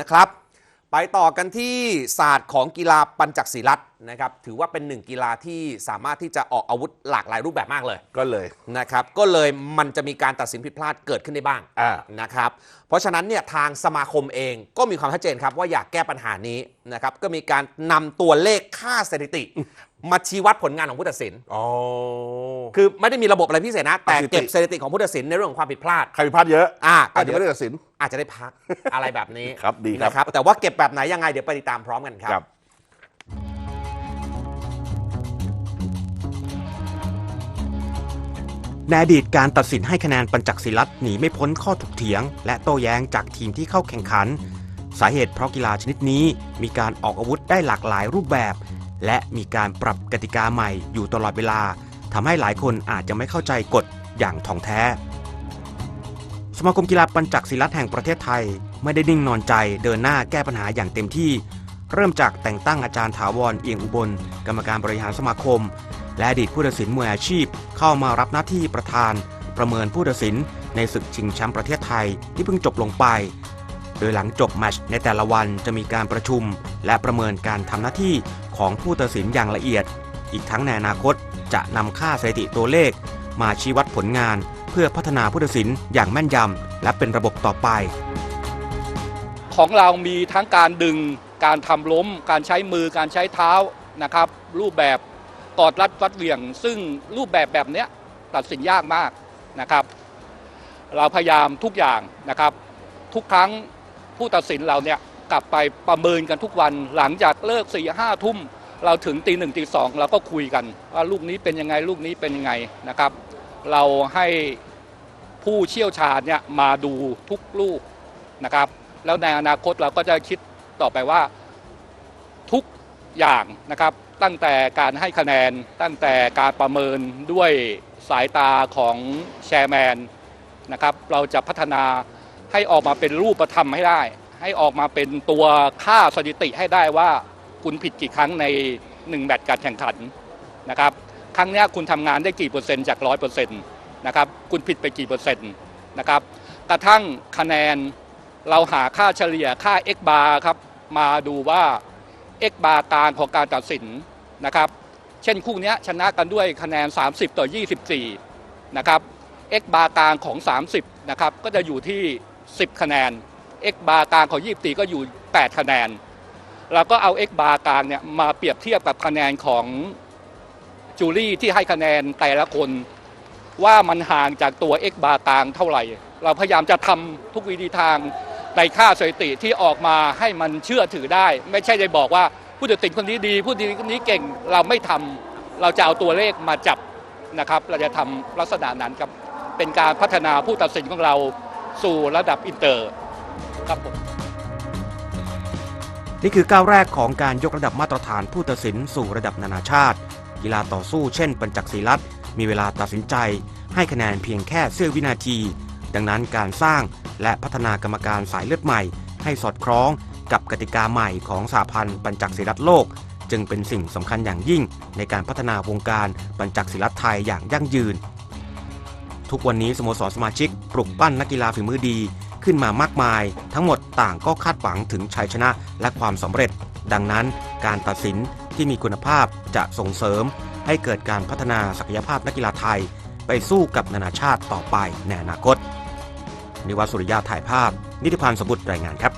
นะครับ ไปต่อกันที่ศาสตร์ของกีฬาปัญจักศิลัตนะครับ ถือว่าเป็นหนึ่งกีฬาที่สามารถที่จะออกอาวุธหลากหลายรูปแบบมากเลยก็เลยนะครับ ก็เลยมันจะมีการตัดสินผิดพลาดเกิดขึ้นได้บ้างอ่า นะครับ เพราะฉะนั้นเนี่ยทางสมาคมเองก็มีความชัดเจนครับว่าอยากแก้ปัญหานี้นะครับ ก็มีการนำตัวเลขค่าสถิติ มาชี้วัดผลงานของผู้ตัดสิน อ๋อ คือไม่ได้มีระบบอะไรพิเศษนะ แต่สถิติเก็บสถิติของผู้ตัดสินในเรื่องของความผิดพลาด ใครผิดพลาดเยอะอ่าอาจก็จะเดี๋ยวไม่ได้ตัดสิน อาจจะได้พักอะไรแบบนี้ครับดีครับ นะครับ แต่ว่าเก็บแบบไหนยังไงเดี๋ยวไปติดตามพร้อมกันครับ ครับ ในอดีตการตัดสินให้คะแนนปัญจักศิลัตหนีไม่พ้นข้อถกเถียง และโต้แย้งจากทีมที่เข้าแข่งขัน สาเหตุเพราะกีฬาชนิดนี้มีการออกอาวุธได้หลากหลายรูปแบบ และมีการปรับกติกาใหม่อยู่ตลอดเวลา ทำให้หลายคนอาจจะไม่เข้าใจกฎอย่างถ่องแท้ สมาคมกีฬาปัญจักศิลัตแห่งประเทศไทย ไม่ได้นิ่งนอนใจเดินหน้าแก้ปัญหาอย่างเต็มที่ เริ่มจากแต่งตั้งอาจารย์ถาวรเอียงอุบล กรรมการบริหารสมาคม และอดีตผู้ตัดสินมวยอาชีพ เข้ามารับหน้าที่ประธาน ประเมินผู้ตัดสินในศึกชิงแชมป์ประเทศไทยที่เพิ่งจบลงไป โดยหลังจบแมชในแต่ละวันจะมีการประชุม และประเมินการทำหน้าที่ของผู้ตัดสินอย่างละเอียด อีกทั้งในอนาคต จะนำค่าสถิติตัวเลข มาชี้วัดผลงานเพื่อพัฒนาผู้ตัดสินอย่างแม่นยำและเป็นระบบต่อไป ของเรามีทั้งการดึงการทำล้ม การใช้มือการใช้เท้านะครับ รูปแบบกอดรัดฟัดเหวี่ยง ซึ่งรูปแบบแบบนี้ตัดสินยากมากนะครับ เราพยายามทุกอย่างนะครับ ทุกครั้งผู้ตัดสินเราเนี่ยกลับไปประเมินกันทุกวันหลังจากเลิกสี่ห้าทุ่ม เราถึงตีหนึ่งตีสองเราก็คุยกันว่าลูกนี้เป็นยังไงลูกนี้เป็นยังไงนะครับ เราให้ผู้เชี่ยวชาญเนี่ยมาดูทุกลูกนะครับ แล้วในอนาคตเราก็จะคิดต่อไปว่าทุกอย่างนะครับ ตั้งแต่การให้คะแนนตั้งแต่การประเมินด้วยสายตาของแชร์แมนนะครับ เราจะพัฒนาให้ออกมาเป็นรูปธรรมให้ได้ ให้ออกมาเป็นตัวค่าสถิติให้ได้ว่า คุณผิดกี่ครั้งในหนึ่งแมตช์การแข่งขันนะครับครั้งนี้คุณทำงานได้กี่เปอร์เซ็นต์จากร้อยเปอร์เซ็นต์นะครับคุณผิดไปกี่เปอร์เซ็นต์นะครับกระทั่งคะแนนเราหาค่าเฉลี่ยค่า x bar ครับมาดูว่า x bar กลางของการตัดสินนะครับเช่นคู่นี้ชนะกันด้วยคะแนน 30 ต่อ 24 นะครับ x bar กลางของ 30 นะครับก็จะอยู่ที่ 10 คะแนน x bar กลางของ 24 ก็อยู่ 8 คะแนน เราก็เอา x bar กลางเนี่ยมาเปรียบเทียบกับคะแนนของจูรี่ที่ให้คะแนนแต่ละคน ว่ามันห่างจากตัว x bar กลางเท่าไหร่ เราพยายามจะทำทุกวิธีทางในค่าสถิติที่ออกมาให้มันเชื่อถือได้ ไม่ใช่ได้บอกว่าผู้ตัดสินคนนี้ดี ผู้ตัดสินคนนี้เก่งเราไม่ทำเราจะเอาตัวเลขมาจับนะครับ เราจะทำลักษณะนั้นครับเป็นการพัฒนาผู้ตัดสินของเราสู่ระดับอินเตอร์ครับผม นี่คือก้าวแรกของการยกระดับมาตรฐานผู้ตัดสินสู่ระดับนานาชาติ กีฬาต่อสู้เช่น ปัญจักศีลัตมีเวลาตัดสินใจ ให้คะแนนเพียงแค่เสี้ยววินาที ดังนั้นการสร้างและพัฒนากรรมการสายเลือดใหม่ ให้สอดคล้องกับกติกาใหม่ของสหพันธ์ปัญจักศีลัตโลก จึงเป็นสิ่งสำคัญอย่างยิ่ง ในการพัฒนาวงการปัญจักศีลัตไทยอย่างยั่งยืน ทุกวันนี้สโมสรสมาชิกปลุกปั้นนักกีฬาฝีมือดี ขึ้นมามากมาย ทั้งหมดต่างก็คาดหวังถึงชัยชนะและความสำเร็จ ดังนั้นการตัดสินที่มีคุณภาพจะส่งเสริม ให้เกิดการพัฒนาศักยภาพนักกีฬาไทย ไปสู้กับนานาชาติต่อไปในอนาคต นิวัฒสุริยาถ่ายภาพ นิติพันธ์สมบุตรรายงานครับ